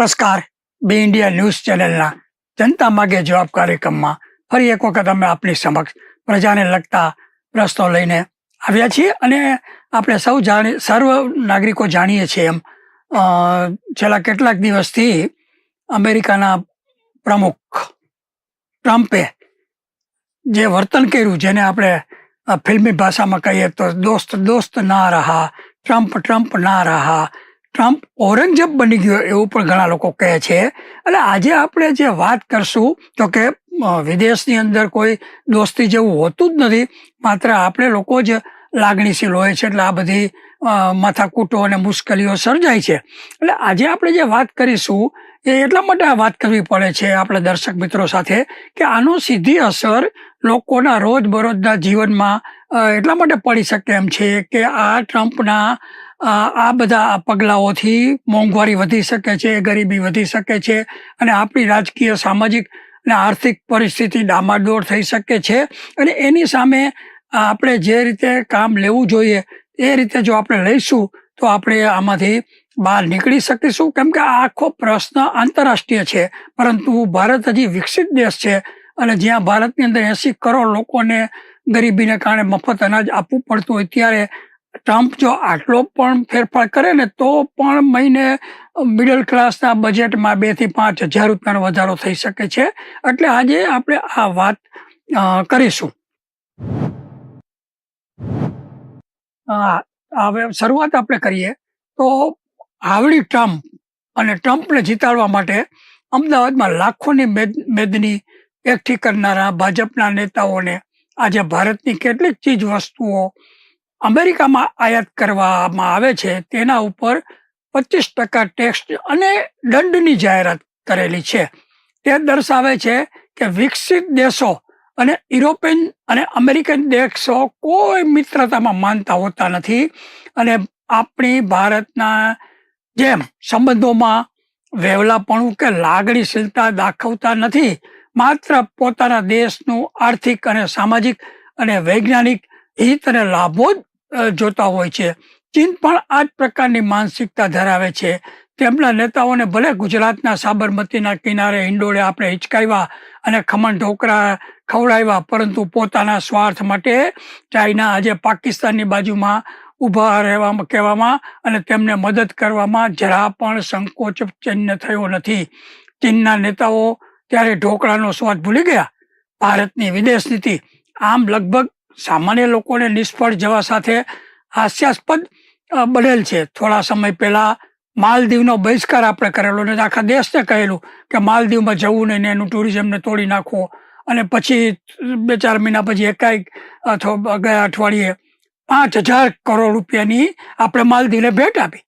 નમસ્કાર. બે India news ચેનલના જનતા માગે જવાબ કાર્યક્રમમાં ફરી એક વખત અમે આપની સમક્ષ પ્રજાને લગતા પ્રશ્નો લઈને આવ્યા છીએ અને આપણે સૌ જાણી, સર્વ નાગરિકો જાણીએ છીએ એમ. છેલ્લા કેટલાક દિવસથી અમેરિકાના પ્રમુખ ટ્રમ્પે જે વર્તન કર્યું, જેને આપણે ફિલ્મી ભાષામાં કહીએ તો દોસ્ત દોસ્ત ના રહા, ટ્રમ્પ ટ્રમ્પ ના રહા ટ્રમ્પ ઔરંગઝેબ બની ગયો એવું પણ ઘણા લોકો કહે છે. એટલે આજે આપણે જે વાત કરશું, તો કે વિદેશની અંદર કોઈ દોસ્તી જેવું હોતું જ નથી. માત્ર આપણે લોકો જ લાગણીશીલ હોય છે, એટલે આ બધી માથાકૂટો અને મુશ્કેલીઓ સર્જાય છે. એટલે આજે આપણે જે વાત કરીશું, એ એટલા માટે વાત કરવી પડે છે આપણા દર્શક મિત્રો સાથે, કે આનો સીધી અસર લોકોના રોજબરોજના જીવનમાં એટલા માટે પડી શકે એમ છે કે આ ટ્રમ્પના આ બધા પગલાઓથી મોંઘવારી વધી શકે છે, ગરીબી વધી શકે છે અને આપણી રાજકીય, સામાજિક અને આર્થિક પરિસ્થિતિ ડામાડોળ થઈ શકે છે. અને એની સામે આપણે જે રીતે કામ લેવું જોઈએ, એ રીતે જો આપણે લઈશું, તો આપણે આમાંથી બહાર નીકળી શકીશું. કેમ કે આખો પ્રશ્ન આંતરરાષ્ટ્રીય છે, પરંતુ ભારત હજી વિકસિત દેશ છે અને જ્યાં ભારતની અંદર એસી કરોડ લોકોને ગરીબીને કારણે મફત અનાજ આપવું પડતું હોય, ત્યારે ટ્રમ્પ જો આટલો પણ ફેરફાર કરે ને, તો પણ મહિને મિડલ ક્લાસના બજેટમાં બેથી પાંચ હજાર રૂપિયાનો વધારો થઈ શકે છે. એટલે આજે આપણે આ વાત કરીશું. હવે શરૂઆત આપણે કરીએ. તો હાવડી ટ્રમ્પ અને ટ્રમ્પને જીતાડવા માટે અમદાવાદમાં લાખોની મેદ- મેદની એકઠી કરનારા ભાજપના નેતાઓને આજે ભારતની કેટલીક ચીજ વસ્તુઓ અમેરિકામાં આયાત કરવામાં આવે છે, તેના ઉપર પચીસ ટકા ટેક્સ અને દંડની જાહેરાત કરેલી છે. તે દર્શાવે છે કે વિકસિત દેશો અને યુરોપિયન અને અમેરિકન દેશો કોઈ મિત્રતામાં માનતા હોતા નથી અને આપણી ભારતના જેમ સંબંધોમાં વહેવલાપણું કે લાગણીશીલતા દાખવતા નથી, માત્ર પોતાના દેશનું આર્થિક અને સામાજિક અને વૈજ્ઞાનિક હિત અને લાભો જ જોતા હોય છે. ચીન પણ આ જ પ્રકારની માનસિકતા ધરાવે છે. તેમના નેતાઓને ભલે ગુજરાતના સાબરમતીના કિનારે હિંડોળે આપણે હિચકાવ્યા અને ખમણ ઢોકરા ખવડાવ્યા, પરંતુ પોતાના સ્વાર્થ માટે ચાઇના આજે પાકિસ્તાનની બાજુમાં ઊભા રહેવામાં કહેવામાં અને તેમને મદદ કરવામાં જરા પણ સંકોચ ચિહ્ન થયો નથી. ચીનના નેતાઓ ત્યારે ઢોકળાનો સ્વાદ ભૂલી ગયા. ભારતની વિદેશ નીતિ આમ લગભગ સામાન્ય લોકોને નિષ્ફળ જવા સાથે હાસ્યાસ્પદ બનેલ છે. થોડા સમય પહેલાં માલદીવનો બહિષ્કાર આપણે કરેલો ને આખા દેશને કહેલું કે માલદીવમાં જવું નહીં ને એનું ટુરિઝમને તોડી નાખો. અને પછી બે ચાર મહિના પછી એકાએક અથવા ગયા અઠવાડિયે પાંચ હજાર કરોડ રૂપિયાની આપણે માલદીવને ભેટ આપી.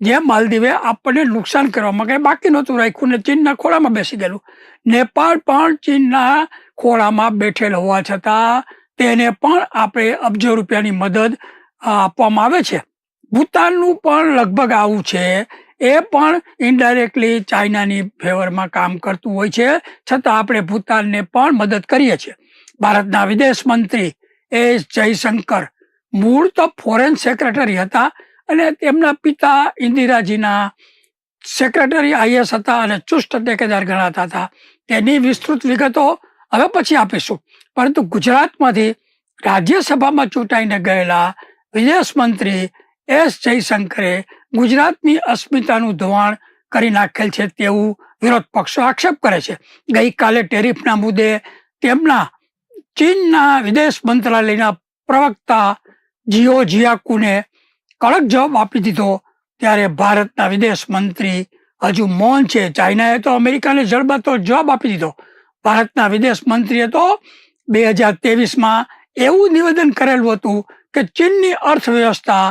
જે માલદીવે આપણને નુકસાન કરવામાં કંઈ બાકી નહોતું રાખ્યું ને ચીનના ખોળામાં બેસી ગયેલું. નેપાળ પણ ચીનના ખોળામાં બેઠેલ હોવા છતાં તેને પણ આપણે અબજો રૂપિયાની મદદ આપવામાં આવે છે. ભૂતાનનું પણ લગભગ આવું છે. એ પણ ઇનડાયરેક્ટલી ચાઇનાની ફેવરમાં કામ કરતું હોય છે. છતાં આપણે ભૂતાનને પણ મદદ કરીએ છીએ. ભારતના વિદેશ મંત્રી એસ જયશંકર મૂળ તો ફોરેન સેક્રેટરી હતા અને તેમના પિતા ઇન્દિરાજીના સેક્રેટરી આઈએસ હતા અને ચુસ્ત ટેકેદાર ગણાતા હતા. તેની વિસ્તૃત વિગતો હવે પછી આપીશું. પરંતુ ગુજરાતમાંથી રાજ્યસભામાં ચૂંટાઈને ગયેલા વિદેશ મંત્રી એસ જયશંકરે ગુજરાતની અસ્મિતાનું ધોવાણ કરી નાખેલ છે તેવું વિરોધ પક્ષો આક્ષેપ કરે છે. ગઈકાલે ટેરિફના મુદ્દે તેમના ચીનના વિદેશ મંત્રાલયના પ્રવક્તા જીઓ જિયાકુને કડક જવાબ આપી દીધો ત્યારે ભારતના વિદેશ મંત્રી હજુ મૌન છે. ચાઇનાએ તો અમેરિકાને જડબાતો જવાબ આપી દીધો. ભારતના વિદેશ મંત્રીએ તો બે હજાર ત્રેવીસમાં એવું નિવેદન કરેલું હતું કે ચીનની અર્થવ્યવસ્થા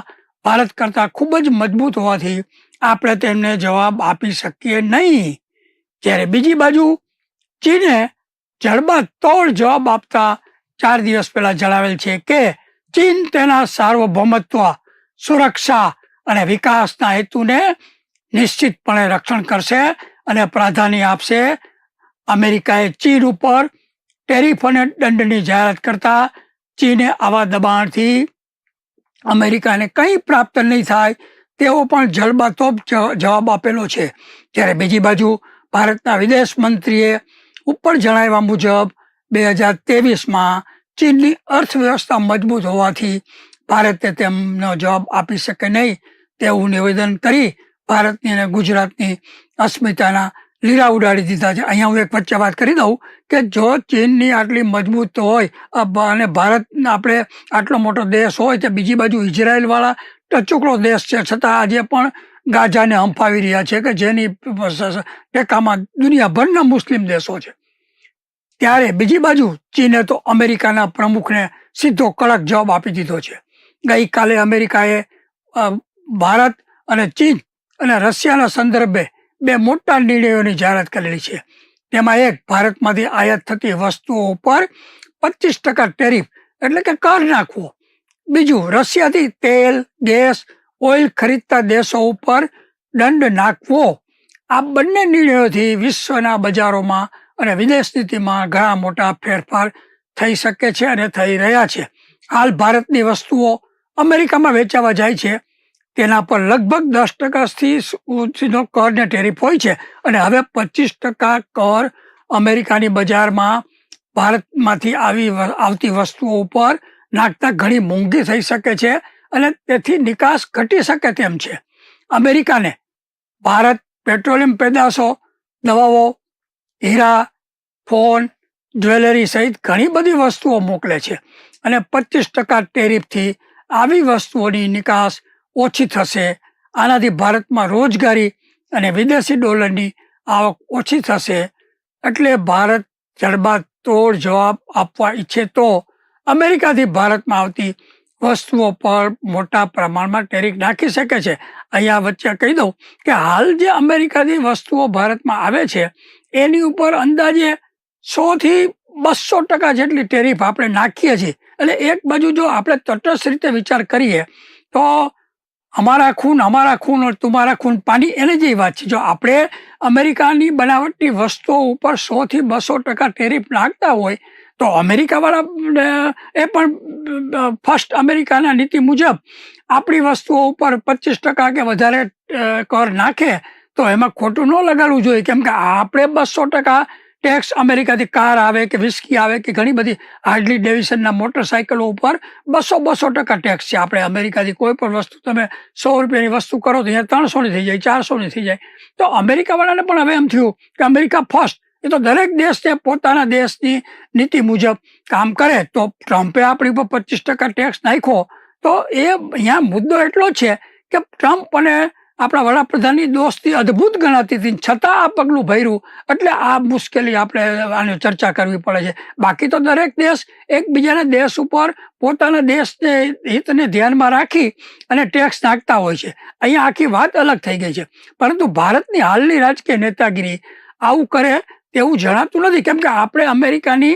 ભારત કરતાં ખૂબ જ મજબૂત હોવાથી આપણે તેમને જવાબ આપી શકીએ નહીં. જ્યારે બીજી બાજુ ચીને જડબાતોડ જવાબ આપતા ચાર દિવસ પહેલા જણાવેલ છે કે ચીન તેના સાર્વભૌમત્વ, સુરક્ષા અને વિકાસના હેતુને નિશ્ચિતપણે રક્ષણ કરશે અને પ્રાધાન્ય આપશે. અમેરિકાએ ચીન ઉપર ટેરિફ અને દંડની જાહેરાત કરતા ચીને આવા દબાણથી અમેરિકાને કંઈ પ્રાપ્ત નહીં થાય તેવો પણ જડબાતોબ જવાબ આપેલો છે. જ્યારે બીજી બાજુ ભારતના વિદેશ મંત્રીએ ઉપર જણાવ્યા મુજબ, બે હજાર ત્રેવીસમાં ચીનની અર્થવ્યવસ્થા મજબૂત હોવાથી ભારતે તેમનો જવાબ આપી શકે નહીં તેવું નિવેદન કરી ભારતની અને ગુજરાતની અસ્મિતાના લીરા ઉડાડી દીધા છે. અહીંયા હું એક વચ્ચે વાત કરી દઉં કે જો ચીનની આટલી મજબૂત હોય અને ભારત આપણે આટલો મોટો દેશ હોય તો બીજી બાજુ ઇઝરાયલવાળા ટચુકડો દેશ છે. છતાં આજે પણ ગાજાને હંફાવી રહ્યા છે કે જેની ટેકામાં દુનિયાભરના મુસ્લિમ દેશો છે. ત્યારે બીજી બાજુ ચીને તો અમેરિકાના પ્રમુખને સીધો કડક જવાબ આપી દીધો છે. ગઈકાલે અમેરિકાએ ભારત અને ચીન અને રશિયાના સંદર્ભે બે મોટા નિર્ણયોની જાહેરાત કરેલી છે. તેમાં એક, ભારતમાંથી આયાત થતી વસ્તુઓ ઉપર પચીસ ટકા ટેરિફ, એટલે કે કર નાખવો. બીજું, રશિયાથી તેલ, ગેસ, ઓઇલ ખરીદતા દેશો ઉપર દંડ નાખવો. આ બંને નિર્ણયોથી વિશ્વના બજારોમાં અને વિદેશ નીતિમાં ઘણા મોટા ફેરફાર થઈ શકે છે અને થઈ રહ્યા છે. હાલ ભારતની વસ્તુઓ અમેરિકામાં વેચાવા જાય છે. તેના પર લગભગ દસ ટકાથી સુધીનો કર ને ટેરિફ હોય છે. અને હવે પચીસ ટકા કર અમેરિકાની બજારમાં ભારતમાંથી આવી આવતી વસ્તુઓ ઉપર નાખતા ઘણી મોંઘી થઈ શકે છે અને તેથી નિકાસ ઘટી શકે તેમ છે. અમેરિકાને ભારત પેટ્રોલિયમ પેદાશો, દવાઓ, હીરા, ફોન, જ્વેલરી સહિત ઘણી બધી વસ્તુઓ મોકલે છે. અને પચીસ ટકા ટેરિફથી આવી વસ્તુઓની નિકાસ ઓછી થશે. આનાથી ભારતમાં રોજગારી અને વિદેશી ડોલરની આવક ઓછી થશે. એટલે ભારત જડબાતોડ જવાબ આપવા ઈચ્છે તો અમેરિકાથી ભારતમાં આવતી વસ્તુઓ પર મોટા પ્રમાણમાં ટેરિફ નાખી શકે છે. અહીંયા વચ્ચે કહી દઉં કે હાલ જે અમેરિકાથી વસ્તુઓ ભારતમાં આવે છે, એની ઉપર અંદાજે સોથી બસો ટકા જેટલી ટેરિફ આપણે નાખીએ છીએ. એટલે એક બાજુ જો આપણે તટસ્થ રીતે વિચાર કરીએ, તો અમારા ખૂન અમારા ખૂન ઓર તુમારા ખૂન. પાણી એને જેવી વાત છે. જો આપણે અમેરિકાની બનાવટની વસ્તુઓ ઉપર સોથી બસો ટકા ટેરિફ નાખતા હોય, તો અમેરિકાવાળા, એ પણ ફર્સ્ટ અમેરિકાના નીતિ મુજબ આપણી વસ્તુઓ ઉપર પચીસ ટકા કે વધારે કર નાખે, તો એમાં ખોટું ન લગાડવું જોઈએ. કેમ કે આપણે બસો ટકા ટેક્સ અમેરિકાથી કાર આવે કે વિસ્કી આવે કે ઘણી બધી હાર્ડલી ડેવિસનના મોટરસાયકલો ઉપર બસો બસો ટકા ટેક્સ છે. આપણે અમેરિકાથી કોઈ પણ વસ્તુ તમે સો રૂપિયાની વસ્તુ કરો તો અહીંયા ત્રણસોની થઈ જાય, ચારસોની થઈ જાય. તો અમેરિકાવાળાને પણ હવે એમ થયું કે અમેરિકા ફર્સ્ટ એ તો દરેક દેશને પોતાના દેશની નીતિ મુજબ કામ કરે. તો ટ્રમ્પે આપણી ઉપર પચીસ ટકા ટેક્સ નાખ્યો. તો એ અહીંયા મુદ્દો એટલો છે કે ટ્રમ્પ અને આપણા વડાપ્રધાનની દોસ્તી અદ્ભુત ગણાતી હતી છતાં આ પગલું ભર્યું. એટલે આ મુશ્કેલી આપણે આની ચર્ચા કરવી પડે છે. બાકી તો દરેક દેશ એકબીજાના દેશ ઉપર પોતાના દેશને હિતને ધ્યાનમાં રાખી અને ટેક્સ નાખતા હોય છે. અહીંયા આખી વાત અલગ થઈ ગઈ છે. પરંતુ ભારતની હાલની રાજકીય નેતાગીરી આવું કરે તેવું જણાતું નથી. કેમ કે આપણે અમેરિકાની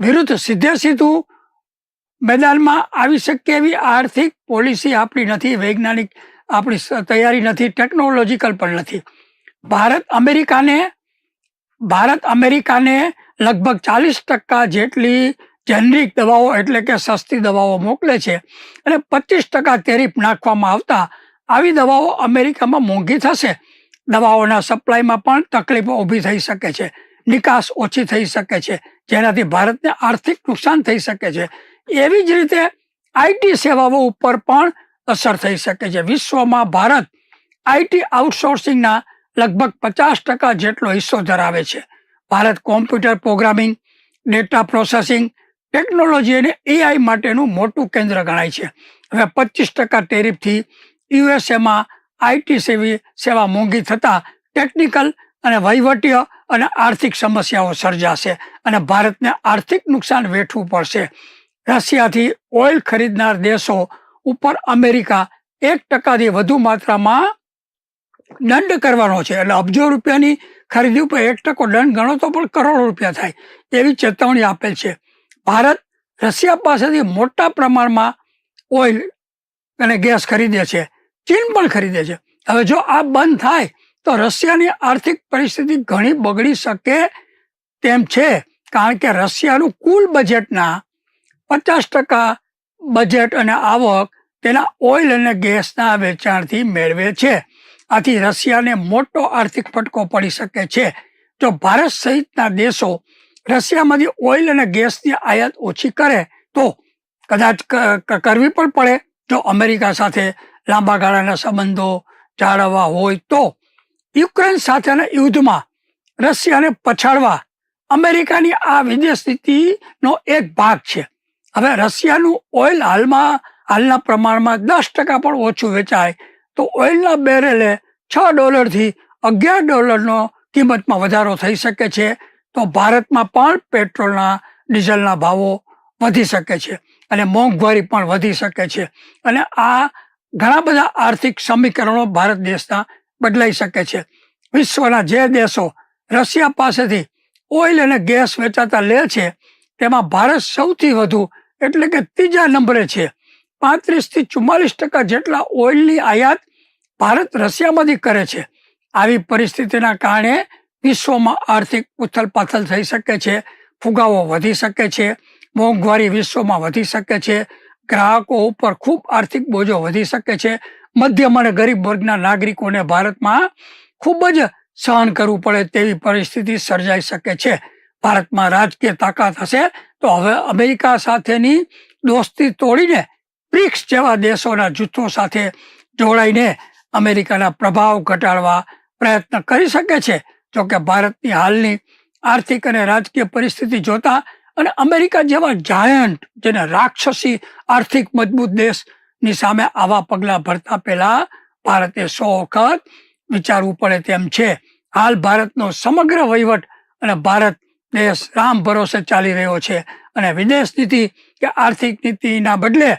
વિરુદ્ધ સીધે સીધું મેદાનમાં આવી શકીએ એવી આર્થિક પોલિસી આપણી નથી. વૈજ્ઞાનિક આપણી તૈયારી નથી ટેકનોલોજીકલ પણ નથી. ભારત અમેરિકાને ભારત અમેરિકાને લગભગ ચાલીસ ટકા જેટલી જેનરિક દવાઓ એટલે કે સસ્તી દવાઓ મોકલે છે અને પચીસ ટકા તેરીફ નાખવામાં આવતા આવી દવાઓ અમેરિકામાં મોંઘી થશે. દવાઓના સપ્લાયમાં પણ તકલીફો ઊભી થઈ શકે છે. નિકાસ ઓછી થઈ શકે છે. જેનાથી ભારતને આર્થિક નુકસાન થઈ શકે છે. એવી જ રીતે આઈટી સેવાઓ ઉપર પણ અસર થઈ શકે છે. વિશ્વમાં ભારત આઈટી આઉટસોર્સિંગના લગભગ પચાસ ટકા જેટલો હિસ્સો ધરાવે છે. Bharat computer programming, data processing, technology અને એઆઈ માટેનું મોટું કેન્દ્ર ગણાય છે. હવે પચીસ ટકા ટેરિફથી યુએસએમાં આઈટી સેવી સેવા મોંઘી થતાં ટેકનિકલ અને વહીવટીય અને આર્થિક સમસ્યાઓ સર્જાશે અને ભારતને આર્થિક નુકસાન વેઠવું પડશે. રશિયાથી ઓઇલ ખરીદનાર દેશો ઉપર અમેરિકા એક ટકાથી વધુ માત્રામાં દંડ કરવાનો છે. એટલે અબજો રૂપિયાની ખરીદી ઉપર એક ટકો દંડ ગણો તો પણ કરોડો રૂપિયા થાય એવી ચેતવણી આપેલ છે. ભારત રશિયા પાસેથી મોટા પ્રમાણમાં ઓઇલ અને ગેસ ખરીદે છે. ચીન પણ ખરીદે છે. હવે જો આ બંધ થાય તો રશિયાની આર્થિક પરિસ્થિતિ ઘણી બગડી શકે તેમ છે. કારણ કે રશિયાનું કુલ બજેટના પચાસ ટકા બજેટ અને આવક તેના ઓઇલ અને ગેસના વેચાણથી મેળવે છે. આથી રશિયાને મોટો આર્થિક ફટકો પડી શકે છે. જો ભારત સહિતના દેશો રશિયામાંથી ઓઇલ અને ગેસની આયાત ઓછી કરે, તો કદાચ કરવી પણ પડે. જો અમેરિકા સાથે લાંબા ગાળાના સંબંધો જાળવવા હોય, તો યુક્રેન સાથેના યુદ્ધમાં રશિયાને પછાડવા અમેરિકાની આ વિદેશ નીતિનો એક ભાગ છે. હવે રશિયાનું ઓઇલ હાલમાં હાલના પ્રમાણમાં દસ ટકા પણ ઓછું વેચાય. તો ઓઇલના બેરેલે છ ડોલરથી અગિયાર ડોલરનો કિંમતમાં વધારો થઈ શકે છે. તો ભારતમાં પણ પેટ્રોલના, ડીઝલના ભાવો વધી શકે છે અને મોંઘવારી પણ વધી શકે છે. અને આ ઘણા બધા આર્થિક સમીકરણો ભારત દેશના બદલાઈ શકે છે. વિશ્વના જે દેશો રશિયા પાસેથી ઓઇલ અને ગેસ વેચાતા લે છે, તેમાં ભારત સૌથી વધુ એટલે કે ત્રીજા નંબરે છે. પાંત્રીસથી ચુમ્માલીસ ટકા જેટલા ઓઇલની આયાત ભારત રશિયામાંથી કરે છે. આવી પરિસ્થિતિના કારણે વિશ્વમાં આર્થિક ઉથલપાથલ થઈ શકે છે, ફુગાવો વધી શકે છે, મોંઘવારી વિશ્વમાં વધી શકે છે, ગ્રાહકો ઉપર ખૂબ આર્થિક બોજો વધી શકે છે, મધ્યમ અને ગરીબ વર્ગના નાગરિકોને ભારતમાં ખૂબ જ સહન કરવું પડે તેવી પરિસ્થિતિ સર્જાઈ શકે છે. ભારતમાં રાજકીય તાકાત હશે તો હવે અમેરિકા સાથેની દોસ્તી તોડીને બ્રિક્સ જેવા દેશોના જૂથો સાથે જોડાઈને અમેરિકાના પ્રભાવ ઘટાડવા પ્રયત્ન કરી શકે છે. જોકે ભારતની હાલની આર્થિક અને રાજકીય પરિસ્થિતિ જોતા અને અમેરિકા જેવા જાયન્ટ જેને રાક્ષસી આર્થિક મજબૂત દેશની સામે આવા પગલાં ભરતા પહેલા ભારતે સો વખત વિચારવું પડે તેમ છે. હાલ ભારતનો સમગ્ર વહીવટ અને ભારત દેશ રામ ભરોસે ચાલી રહ્યો છે અને વિદેશ નીતિ કે આર્થિક નીતિના બદલે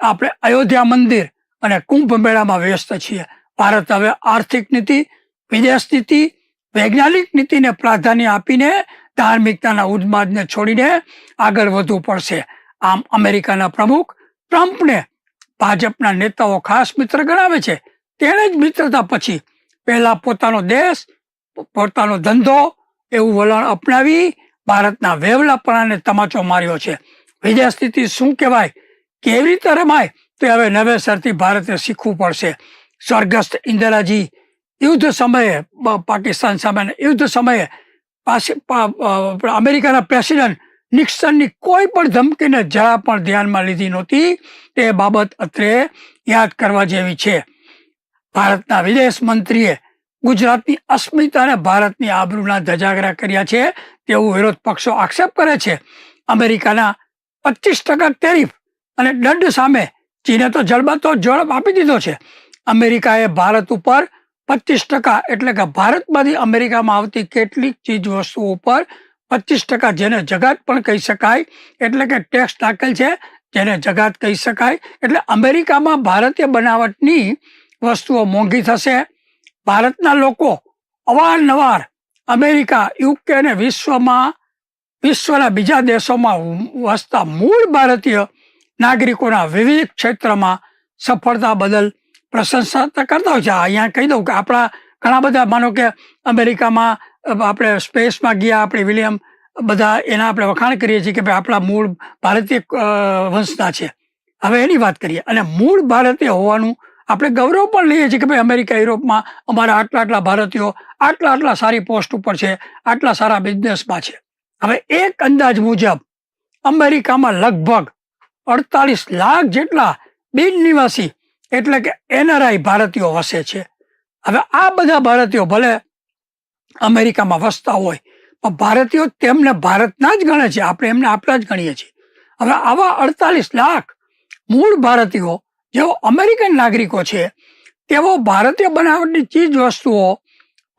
આપણે અયોધ્યા મંદિર અને કુંભ મેળામાં વ્યસ્ત છીએ. ભારત હવે આર્થિક નીતિ, વિદેશ નીતિ, વૈજ્ઞાનિક નીતિને પ્રાધાન્ય આપીને ધાર્મિકતાના ઉન્માદને છોડીને આગળ વધવું પડશે. આમ અમેરિકાના પ્રમુખ ટ્રમ્પને ભાજપના નેતાઓ ખાસ મિત્ર ગણાવે છે. તેણે જ મિત્રતા પછી પહેલા પોતાનો દેશ, પોતાનો ધંધો એવું વલણ અપનાવી ભારતના વેવલાપણાને તમાચો માર્યો છે. વિદેશ નીતિ શું કહેવાય? કેવી રીતે રમાય? તે હવે નવેસરથી ભારતે શીખવું પડશે. સ્વર્ગસ્થ ઇન્દિરાજી યુદ્ધ સમયે પાકિસ્તાન સામેના યુદ્ધ સમયે પાસે અમેરિકાના પ્રેસિડન્ટ નિક્સનની કોઈ પણ ધમકીને જરા પણ ધ્યાનમાં લીધી નહોતી. તે બાબત અત્રે યાદ કરવા જેવી છે. ભારતના વિદેશ મંત્રીએ ગુજરાતની અસ્મિતા અને ભારતની આબરૂના ધજાગરા કર્યા છે. તેવું વિરોધ પક્ષો આક્ષેપ કરે છે. અમેરિકાના પચીસ ટકા ટેરિફ અને દંડ સામે ચીને તો જડબાતો જવાબ આપી દીધો છે. અમેરિકાએ ભારત ઉપર પચીસ ટકા એટલે કે ભારતમાંથી અમેરિકામાં આવતી કેટલીક ચીજ વસ્તુઓ ઉપર પચીસ ટકા જેને જગાત પણ કહી શકાય એટલે કે ટેક્સ દાખલ છે જેને જગાત કહી શકાય એટલે અમેરિકામાં ભારતીય બનાવટની વસ્તુઓ મોંઘી થશે. ભારતના લોકો અવારનવાર અમેરિકા, યુકે અને વિશ્વમાં વિશ્વના બીજા દેશોમાં વસતા મૂળ ભારતીય નાગરિકોના વિવિધ ક્ષેત્રમાં સફળતા બદલ પ્રશંસા કરતા હોય છે. અહીંયા કહી દઉં કે આપણા ઘણા બધા, માનો કે અમેરિકામાં આપણે સ્પેસમાં ગયા, આપણે વિલિયમ, બધા એના આપણે વખાણ કરીએ છીએ કે ભાઈ આપણા મૂળ ભારતીય વંશના છે. હવે એની વાત કરીએ. અને મૂળ ભારતીય હોવાનું આપણે ગૌરવ પણ લઈએ છીએ કે ભાઈ અમેરિકા, યુરોપમાં અમારા આટલા આટલા ભારતીયો, આટલા આટલા સારી પોસ્ટ ઉપર છે, આટલા સારા બિઝનેસમાં છે. હવે એક અંદાજ મુજબ અમેરિકામાં લગભગ અડતાલીસ લાખ જેટલા બિન નિવાસી એટલે કે એનઆરઆઈ ભારતીયો વસે છે. હવે આ બધા ભારતીયો ભલે અમેરિકામાં વસતા હોય, પણ ભારતીયો તેમને ભારતના જ ગણે છે. આપણે એમને આપણા જ ગણીએ છીએ. હવે આવા અડતાલીસ લાખ મૂળ ભારતીયો, જેઓ અમેરિકન નાગરિકો છે, તેઓ ભારતીય બનાવટની ચીજ વસ્તુઓ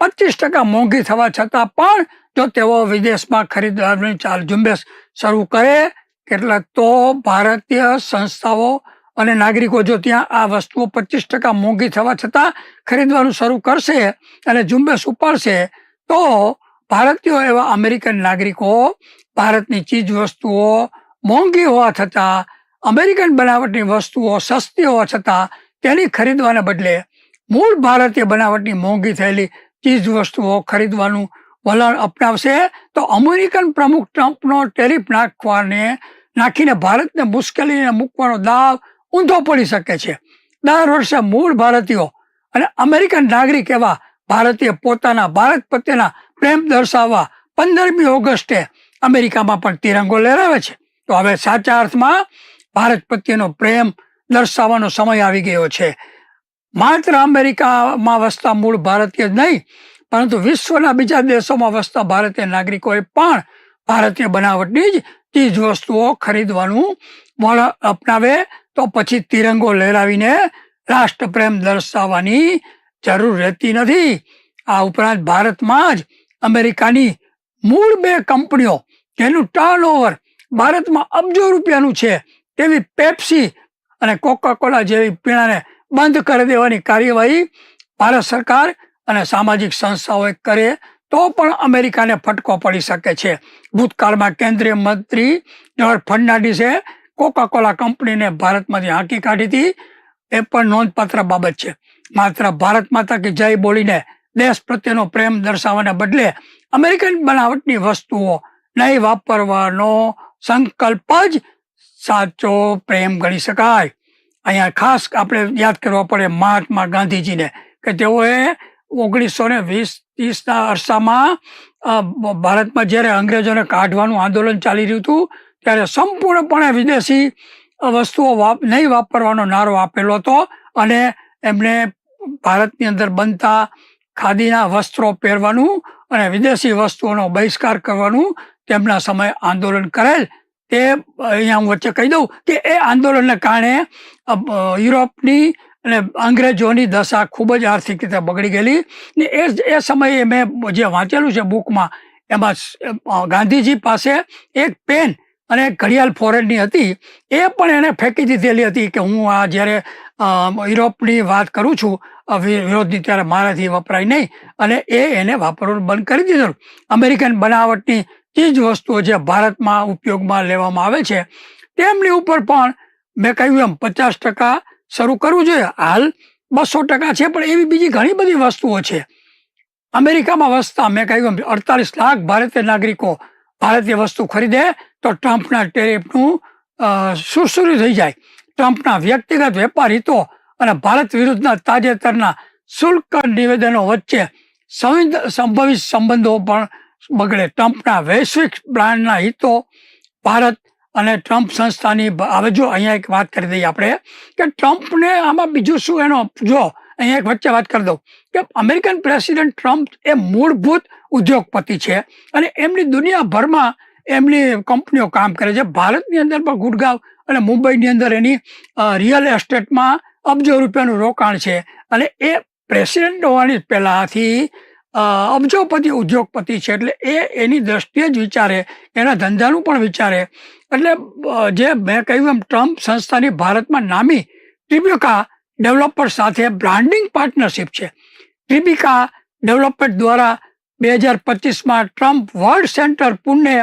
પચીસ ટકા મોંઘી થવા છતાં પણ જો તેઓ વિદેશમાં ખરીદવાની ચાલ ઝુંબેશ શરૂ કરે કેટલા તો ભારતીય સંસ્થાઓ અને નાગરિકો જો ત્યાં આ વસ્તુઓ પચીસ ટકા મોંઘી થવા છતાં ખરીદવાનું શરૂ કરશે અને ઝુંબેશ ઉપાડશે, તો ભારતીયો એવા અમેરિકન નાગરિકો ભારતની ચીજ વસ્તુઓ મોંઘી હોવા છતાં, અમેરિકન બનાવટની વસ્તુઓ સસ્તી હોવા છતાં તેની ખરીદવાને બદલે મૂળ ભારતીય બનાવટની મોંઘી થયેલી ચીજ વસ્તુઓ ખરીદવાનું વલણ અપનાવશે તો અમેરિકન પ્રમુખ ટ્રમ્પનો ટેરિફ નાખવાને, નાખીને ભારતને મુશ્કેલીને મૂકવાનો દાવ ઊંધો પડી શકે છે. દર વર્ષે મૂળ ભારતીયો અને અમેરિકન નાગરિક એવા ભારતીય પોતાના ભારત પ્રત્યેના પ્રેમ દર્શાવવા પંદરમી ઓગસ્ટે અમેરિકામાં પણ તિરંગો લહેરાવે છે. તો હવે સાચા અર્થમાં ભારત પ્રત્યેનો પ્રેમ દર્શાવવાનો સમય આવી ગયો છે. માત્ર અમેરિકામાં વસતા મૂળ ભારતીય જ નહીં પરંતુ વિશ્વના બીજા દેશોમાં વસતા ભારતીય નાગરિકોએ પણ ભારતીય બનાવટની જ ચીજ વસ્તુઓ ખરીદવાનું વલણ અપનાવે તો પછી તિરંગો લહેરાવીને રાષ્ટ્રપ્રેમ દર્શાવવાની જરૂર રહેતી નથી. આ ઉપરાંત ભારતમાં જ અમેરિકાની મૂળ બે કંપનીઓ જેનું ટર્ન ઓવર ભારતમાં અબજો રૂપિયાનું છે તેવી પેપ્સી અને કોકા કોલા જેવી પીણાને બંધ કરી દેવાની કાર્યવાહી ભારત સરકાર અને સામાજિક સંસ્થાઓએ કરે, તો પણ અમેરિકાને ફટકો પડી શકે છે. ભૂતકાળમાં કેન્દ્રીય મંત્રી જોર્જ ફર્નાન્ડિસે કોકા કોલા કંપનીને ભારતમાંથી હાંકી કાઢી હતી. એ પણ નોંધપાત્ર બાબત છે. માત્ર ભારત માતા કે જય બોલીને દેશ પ્રત્યેનો પ્રેમ દર્શાવવાને બદલે અમેરિકન બનાવટની વસ્તુઓ નહીં વાપરવાનો સંકલ્પ જ સાચો પ્રેમ ગણી શકાય. અહીંયા ખાસ આપણે યાદ કરવા પડે મહાત્મા ગાંધીજીને કે તેઓએ ઓગણીસો ને વીસ ત્રીસના અરસામાં ભારતમાં જ્યારે અંગ્રેજોને કાઢવાનું આંદોલન ચાલી રહ્યું હતું, ત્યારે સંપૂર્ણપણે વિદેશી વસ્તુઓ વાપ, નહીં વાપરવાનો નારો આપેલો હતો અને એમણે ભારતની અંદર બનતા ખાદીના વસ્ત્રો પહેરવાનું અને વિદેશી વસ્તુઓનો બહિષ્કાર કરવાનું તેમના સમયે આંદોલન કરેલ. તે અહીંયા હું વચ્ચે કહી દઉં કે એ આંદોલનને કારણે યુરોપની અને અંગ્રેજોની દશા ખૂબ જ આર્થિક રીતે બગડી ગયેલી. ને એ એ સમયે મેં જે વાંચેલું છે બુકમાં, એમાં ગાંધીજી પાસે એક પેન અને ઘડિયાળ ફોરેનની હતી. એ પણ એણે ફેંકી દીધેલી હતી કે હું આ જ્યારે યુરોપની વાત કરું છું વિરોધની ત્યારે મારાથી વપરાય નહીં. અને એ એને વાપરવાનું બંધ કરી દીધેલું અમેરિકન બનાવટની ચીજ વસ્તુઓ જે ભારતમાં ઉપયોગમાં લેવામાં આવે છે, તેમની ઉપર પણ મેં કહ્યું એમ પચાસ ટકા શરૂ કરવું જોઈએ. હાલ બસો ટકા છે, પણ એવી બીજી ઘણી બધી વસ્તુઓ છે. અમેરિકામાં વસતા મેં કહ્યું અડતાલીસ લાખ ભારતીય નાગરિકો ભારતીય વસ્તુ ખરીદે તો ટ્રમ્પના ટેરિફનું સુરસુરી થઈ જાય? ટ્રમ્પના વ્યક્તિગત વેપાર હિતો અને ભારત વિરુદ્ધના તાજેતરના શુલ્ક નિવેદનો વચ્ચે સંભવિત સંબંધો પણ બગડે. ટ્રમ્પના વૈશ્વિક બ્રાન્ડના હિતો ભારત અને ટ્રમ્પ સંસ્થાની હવે જો અહીંયા એક વાત કરી દઈએ આપણે, કે ટ્રમ્પને આમાં બીજું શું એનો, જો, અહીંયા એક વચ્ચે વાત કરી દઉં, કે અમેરિકન પ્રેસિડેન્ટ ટ્રમ્પ એ મૂળભૂત ઉદ્યોગપતિ છે અને એમની દુનિયાભરમાં એમની કંપનીઓ કામ કરે છે. ભારતની અંદર પણ ગુડગાંવ અને મુંબઈની અંદર એની રિયલ એસ્ટેટમાં અબજો રૂપિયાનું રોકાણ છે. અને એ પ્રેસિડેન્ટ હોવાની પહેલાંથી અબજોપતિ ઉદ્યોગપતિ છે. એટલે એ એની દ્રષ્ટિએ જ વિચારે, એના ધંધાનું પણ વિચારે. એટલે જે મેં કહ્યું એમ, ટ્રમ્પ સંસ્થાની ભારતમાં નામી ટ્રિબ્યુકા ડેવલપર સાથે બ્રાન્ડિંગ પાર્ટનરશિપ છે. ટ્રિબિકા ડેવલપમેન્ટ દ્વારા બે હજાર પચીસમાં Trump world centre Pune,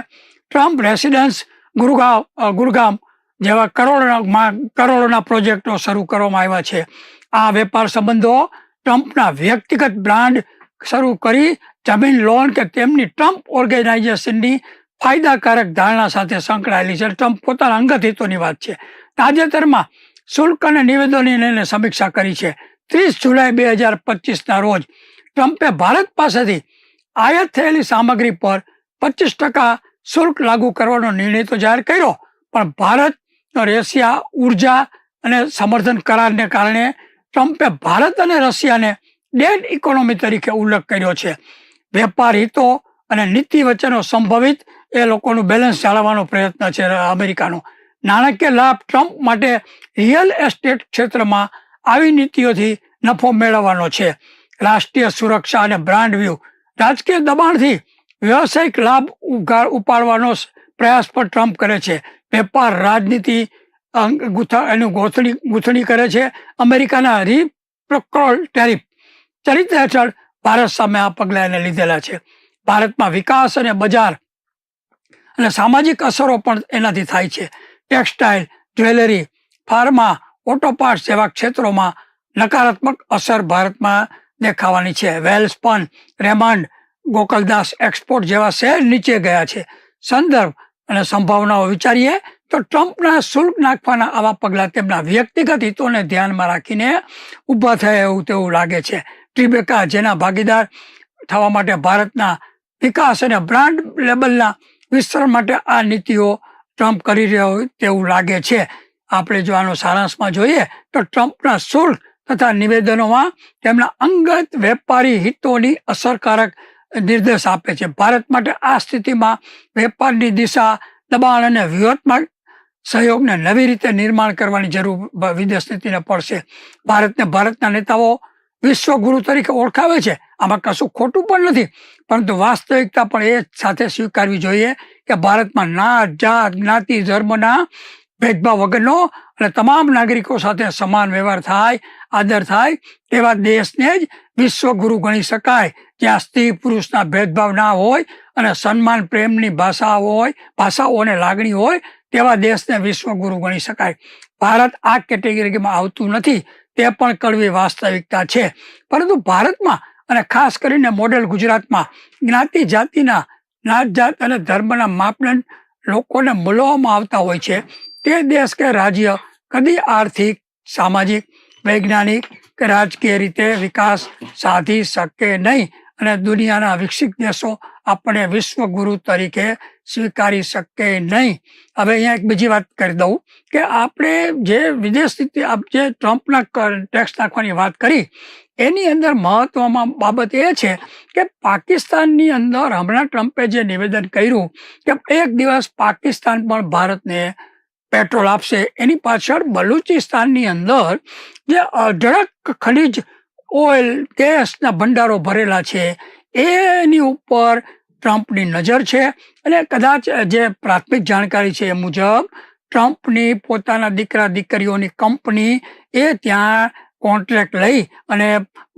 Trump residence Gurugram Gurgaon જેવા કરોડોમાં, કરોડોના પ્રોજેક્ટો શરૂ કરવામાં આવ્યા છે. આ વેપાર સંબંધો ટ્રમ્પના વ્યક્તિગત બ્રાન્ડ શરૂ કરી જમીન લોન કે તેમની ટ્રમ્પ ઓર્ગેનાઇઝેશનની ફાયદાકારક ધારણા સાથે સંકળાયેલી છે. ટ્રમ્પ પોતાના અંગત હિતોની વાત છે. તાજેતરમાં શુલ્ક અને નિવેદનોની લઈને સમીક્ષા કરી છે. ત્રીસ જુલાઈ બે હજાર પચીસના રોજ ટ્રમ્પે ભારત પાસેથી આયાત થયેલી સામગ્રી પર પચીસ ટકા શુલ્ક લાગુ કરવાનો નિર્ણય તો જાહેર કર્યો, પણ ભારત રશિયા ઊર્જા અને સમર્થન કરારને કારણે ટ્રમ્પે ભારત અને રશિયાને ડેડ ઇકોનોમી તરીકે ઉલ્લેખ કર્યો છે. વેપાર હિતો અને નીતિ વચ્ચેનો સંભવિત એ લોકોનું બેલેન્સ જાળવવાનો પ્રયત્ન છે અમેરિકાનો. નાણાકીય લાભ ટ્રમ્પ માટે રિયલ એસ્ટેટ ક્ષેત્રમાં આવી નીતિઓથી નફો મેળવવાનો છે. રાષ્ટ્રીય સુરક્ષા અને બ્રાન્ડ વ્યૂ રાજકીય દબાણથી વ્યવસાયિક લાભ ઉપાડવાનો પ્રયાસ પણ ટ્રમ્પ કરે છે. વેપાર રાજનીતિ એનું ગોથણી ગૂંથણી કરે છે. અમેરિકાના રિપ્રોક્રોલ ટેરિફ ચરિત્ર હેઠળ ભારત સામે આ પગલાં એને લીધેલા છે. ભારતમાં વિકાસ અને બજાર અને સામાજિક અસરો પણ એનાથી થાય છે. Textile, jewellery, pharma, auto parts જેવા ક્ષેત્રોમાં નકારાત્મક અસર ભારતમાં દેખાવાની છે. વેલ્સપન, રેમાન્ડ, ગોકલદાસ એક્સપોર્ટ જેવા શહેર નીચે ગયા છે. સંદર્ભ અને સંભાવનાઓ વિચારીએ તો ટ્રમ્પના શુલ્ક નાખવાના આવા પગલાં તેમના વ્યક્તિગત હિતોને ધ્યાનમાં રાખીને ઊભા થયા એવું તેવું લાગે છે. ટ્રિબેકા જેના ભાગીદાર થવા માટે ભારતના વિકાસ અને બ્રાન્ડ લેબલના વિસ્તરણ માટે આ નીતિઓ ટ્રમ્પ કરી રહ્યો હોય તેવું લાગે છે. આપણે જો આનો સારાંશમાં જોઈએ તો ટ્રમ્પના શુલ્ક તથા નિવેદનોમાં તેમના અંગત વેપારી હિતોની અસરકારક નિર્દેશ આપે છે. ભારત માટે આ સ્થિતિમાં વેપારની દિશા, દબાણ અને વ્યૂહાત્મક સહયોગને નવી રીતે નિર્માણ કરવાની જરૂર વિદેશ નીતિને પડશે. ભારતને ભારતના નેતાઓ વિશ્વગુરુ તરીકે ઓળખાવે છે. આમાં કશું ખોટું પણ નથી. પરંતુ વાસ્તવિકતા પણ એ સાથે સ્વીકારવી જોઈએ કે ભારતમાં નાત, જાત, જ્ઞાતિ, ધર્મના ભેદભાવ વગરનો અને તમામ નાગરિકો સાથે સમાન વ્યવહાર થાય, આદર થાય તેવા દેશને જ વિશ્વગુરુ ગણી શકાય. જ્યાં સ્ત્રી પુરુષના ભેદભાવ ના હોય અને સન્માન પ્રેમની ભાષા હોય ભાષાઓને લાગણી હોય તેવા દેશને વિશ્વગુરુ ગણી શકાય. ભારત આ કેટેગરીમાં આવતું નથી. તે પણ કડવી વાસ્તવિકતા છે. પરંતુ ભારતમાં અને ખાસ કરીને મોડેલ ગુજરાતમાં જ્ઞાતિ જાતિના નાત જાત અને ધર્મના માપદંડ લોકોને મૂલવામાં આવતા હોય છે. તે દેશ કે રાજ્ય કદી આર્થિક, સામાજિક, વૈજ્ઞાનિક કે રાજકીય રીતે વિકાસ સાધી શકે નહીં અને દુનિયાના વિકસિત દેશો આપણે વિશ્વગુરુ તરીકે સ્વીકારી શકે નહીં. હવે અહીંયા એક બીજી વાત કરી દઉં કે આપણે જે વિદેશ નીતિ જે ટ્રમ્પના ટેક્સ નાખવાની વાત કરી, એની અંદર મહત્વમાં બાબત એ છે કે પાકિસ્તાનની અંદર હમણાં ટ્રમ્પે જે નિવેદન કર્યું કે એક દિવસ પાકિસ્તાન પણ ભારતને પેટ્રોલ આપશે. એની પાછળ બલુચિસ્તાનની અંદર જે અઢળક ખનિજ ઓઇલ ગેસના ભંડારો ભરેલા છે, એની ઉપર ટ્રમ્પની નજર છે અને કદાચ જે પ્રાથમિક જાણકારી છે એ મુજબ, ટ્રમ્પની પોતાના દીકરા દીકરીઓની કંપની એ ત્યાં કોન્ટ્રાક્ટ લઈ અને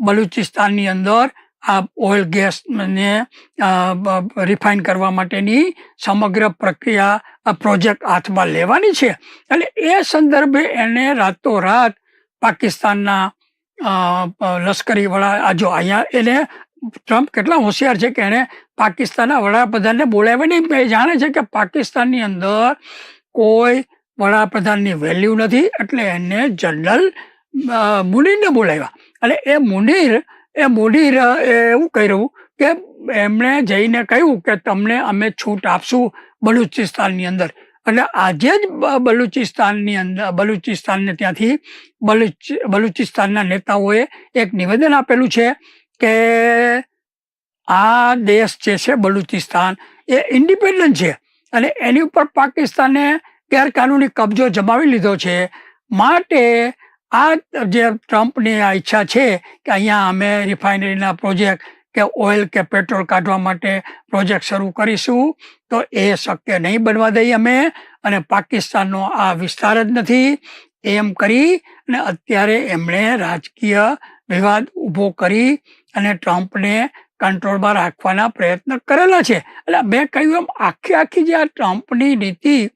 બલુચિસ્તાનની અંદર આ ઓઇલ ગેસને રિફાઇન કરવા માટેની સમગ્ર પ્રક્રિયા પ્રોજેક્ટ હાથમાં લેવાની છે. એટલે એ સંદર્ભે એને રાતોરાત પાકિસ્તાનના લશ્કરી વડા આ જો અહીંયા એને ટ્રમ્પ કેટલા હોશિયાર છે કે એણે પાકિસ્તાનના વડાપ્રધાનને બોલાવ્યા નહીં? એ જાણે છે કે પાકિસ્તાનની અંદર કોઈ વડાપ્રધાનની વેલ્યુ નથી, એટલે એને જનરલ મુનીરને બોલાવ્યા. એટલે એ મુનીર એ મુનીર એવું કર્યું કે એમણે જઈને કહ્યું કે તમને અમે છૂટ આપશું બલુચિસ્તાનની અંદર. એટલે આજે જ બલુચિસ્તાનની અંદર બલુચિસ્તાનને ત્યાંથી બલુચ, બલુચિસ્તાનના નેતાઓએ એક નિવેદન આપેલું છે કે આ દેશ જે છે, બલુચિસ્તાન, એ ઇન્ડિપેન્ડન્ટ છે. અને એની ઉપર પાકિસ્તાને ગેરકાનૂની કબજો જમાવી લીધો છે. માટે આ જે ટ્રમ્પની આ ઈચ્છા છે કે અહીંયા અમે રિફાઇનરીના પ્રોજેક્ટ કે ઓઇલ કે પેટ્રોલ કાઢવા માટે પ્રોજેક્ટ શરૂ કરીશું, તો એ શક્ય નહીં બનવા દઈએ અમે. અને પાકિસ્તાનનો આ વિસ્તાર જ નથી. એમ કરી અને અત્યારે એમણે રાજકીય વિવાદ ઊભો કરી અને ટ્રમ્પને કંટ્રોલમાં રાખવાના પ્રયત્ન કરેલા છે. એટલે મેં કહ્યું એમ, આખી આખી જે આ ટ્રમ્પની નીતિ,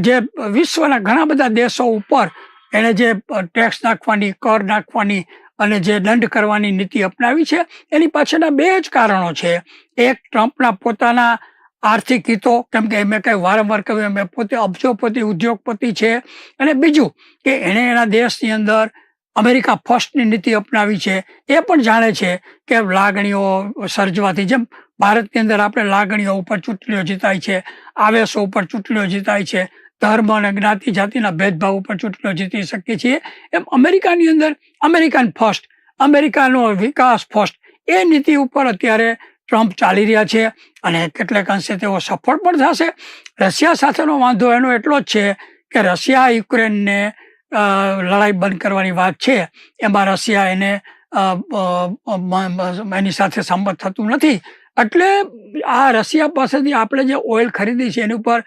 જે વિશ્વના ઘણા બધા દેશો ઉપર એણે જે ટેક્સ નાખવાની, કર નાખવાની અને જે દંડ કરવાની નીતિ અપનાવી છે, એની પાછળના બે જ કારણો છે. એક, ટ્રમ્પના પોતાના આર્થિક હિતો, કેમ કે મેં કંઈ વારંવાર કહ્યું, એમ પોતે અબજોપતિ, ઉદ્યોગપતિ છે. અને બીજું કે એણે એના દેશની અંદર અમેરિકા ફર્સ્ટની નીતિ અપનાવી છે. એ પણ જાણે છે કે લાગણીઓ સર્જવાથી જેમ ભારતની અંદર આપણે લાગણીઓ ઉપર ચૂંટણીઓ જીતાય છે, આવેશો ઉપર ચૂંટણીઓ જીતાય છે, ધર્મ અને જ્ઞાતિ, જાતિના ભેદભાવ ઉપર ચૂંટણીઓ જીતી શકીએ છીએ. એમ અમેરિકાની અંદર અમેરિકન ફર્સ્ટ, અમેરિકાનો વિકાસ ફર્સ્ટ, એ નીતિ ઉપર અત્યારે ટ્રમ્પ ચાલી રહ્યા છે અને કેટલાક અંશે તેઓ સફળ પણ થશે. રશિયા સાથેનો વાંધો એનો એટલો જ છે કે રશિયા યુક્રેનને લડાઈ બંધ કરવાની વાત છે, એમાં રશિયા એને એની સાથે સંમત થતું નથી. એટલે આ રશિયા પાસેથી આપણે જે ઓઇલ ખરીદી છે, એની ઉપર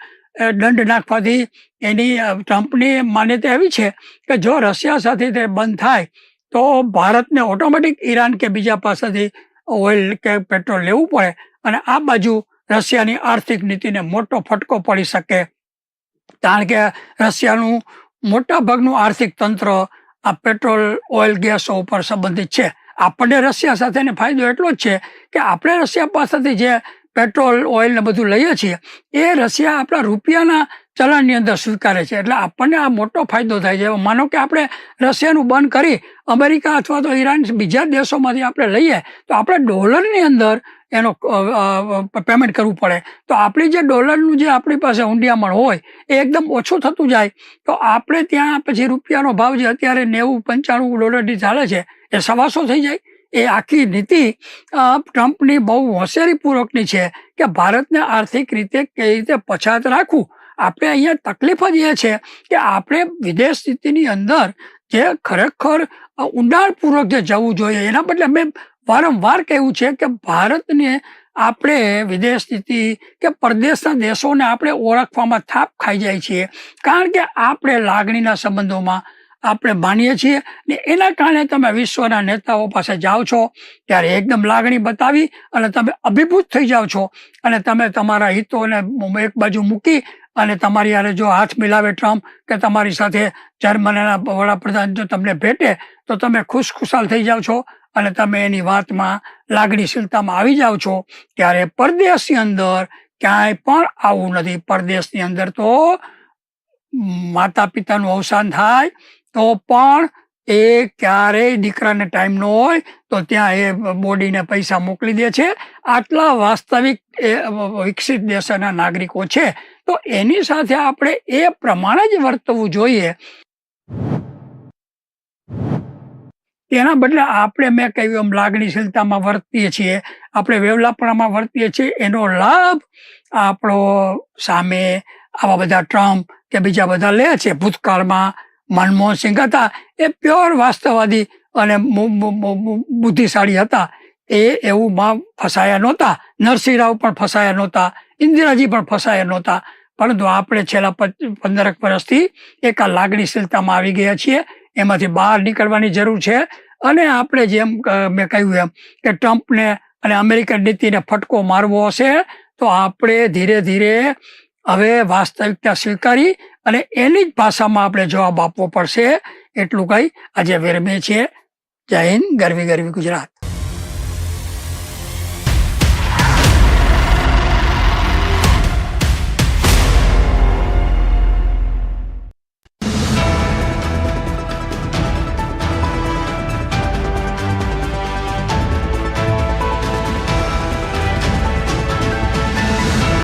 દંડ નાખવાથી એની ટ્રમ્પની માન્યતા એવી છે કે જો રશિયા સાથે તે બંધ થાય, તો ભારતને ઓટોમેટિક ઈરાન કે બીજા પાસેથી ઓઇલ કે પેટ્રોલ લેવું પડે અને આ બાજુ રશિયાની આર્થિક નીતિને મોટો ફટકો પડી શકે. કારણ કે રશિયાનું મોટા ભાગનું આર્થિક તંત્ર આ પેટ્રોલ, ઓઇલ, ગેસો ઉપર સંબંધિત છે. આપણને રશિયા સાથેનો ફાયદો એટલો જ છે કે આપણે રશિયા પાસેથી જે પેટ્રોલ, ઓઇલ ને બધું લઈએ છીએ, એ રશિયા આપણા રૂપિયાના ચલણની અંદર સ્વીકારે છે. એટલે આપણને આ મોટો ફાયદો થાય છે. માનો કે આપણે રશિયાનું બંધ કરી અમેરિકા અથવા તો ઈરાન બીજા દેશોમાંથી આપણે લઈએ, તો આપણે ડોલરની અંદર એનો પેમેન્ટ કરવું પડે. તો આપણી જે ડોલરનું જે આપણી પાસે ઊંડિયામણ હોય, એ એકદમ ઓછું થતું જાય. તો આપણે ત્યાં પછી રૂપિયાનો ભાવ જે અત્યારે નેવું પંચાણું ડોલરની ચાલે છે, એ સવાસો થઈ જાય. એ આખી નીતિ ટ્રમ્પની બહુ હોશિયારીપૂર્વકની છે કે ભારતને આર્થિક રીતે કઈ રીતે પછાત રાખવું. આપણે અહીંયા તકલીફ જ એ છે કે આપણે વિદેશ નીતિની અંદર જે ખરેખર ઊંડાણપૂર્વક જે જવું જોઈએ, એના બદલે મેં વારંવાર કહેવું છે કે ભારતને આપણે વિદેશ નીતિ કે પરદેશના દેશોને આપણે ઓળખવામાં થાપ ખાઈ જાય છીએ કારણ કે આપણે લાગણીના સંબંધોમાં આપણે માનીએ છીએ ને એના કારણે તમે વિશ્વના નેતાઓ પાસે જાઓ છો, ત્યારે એકદમ લાગણી બતાવી અને તમે અભિભૂત થઈ જાઓ છો અને તમે તમારા હિતોને એક બાજુ મૂકી અને તમારી યારે જો હાથ મિલાવે ટ્રમ્પ કે તમારી સાથે જર્મનીના વડાપ્રધાન જો તમને ભેટે, તો તમે ખુશખુશાલ થઈ જાઓ છો અને તમે એની વાતમાં લાગણીશીલતામાં આવી જાઓ છો. ત્યારે પરદેશની અંદર ક્યાંય પણ આવું નથી. પરદેશની અંદર તો માતા પિતાનું અવસાન થાય તો પણ એ ક્યારેય દીકરાને ટાઈમ ન હોય, તો ત્યાં એ બોડીને પૈસા મોકલી દે છે. આટલા વાસ્તવિક વિકસિત દેશના નાગરિકો છે. તો એની સાથે આપણે એ પ્રમાણે જ વર્તવું જોઈએ. તેના બદલે આપણે મેં કહ્યું એમ લાગણીશીલતામાં વર્તીએ છીએ. આપણે વેવલાપણામાં વર્તીએ છીએ. એનો લાભ આપણો સામે આવા બધા ટ્રમ્પ કે બીજા બધા લે છે. ભૂતકાળમાં મનમોહન સિંઘ હતા. એ પ્યોર વાસ્તવવાદી અને બુદ્ધિશાળી હતા. એ એવું માં ફસાયા નહોતા. નરસિંહ રાવ પણ ફસાયા નહોતા. ઇન્દિરાજી પણ ફસાયા નહોતા. પરંતુ આપણે છેલ્લા પંદરક વર્ષથી એક આ લાગણીશીલતામાં આવી ગયા છીએ. એમાંથી બહાર નીકળવાની જરૂર છે. અને આપણે જેમ મેં કહ્યું એમ કે ટ્રમ્પને અને અમેરિકન નીતિને ફટકો મારવો હશે, તો આપણે ધીરે ધીરે હવે વાસ્તવિકતા સ્વીકારી અને એની જ ભાષામાં આપણે જવાબ આપવો પડશે, એટલું કંઈ આજે વિરમીએ છીએ. જય હિન્દ, ગરવી ગરવી ગુજરાત.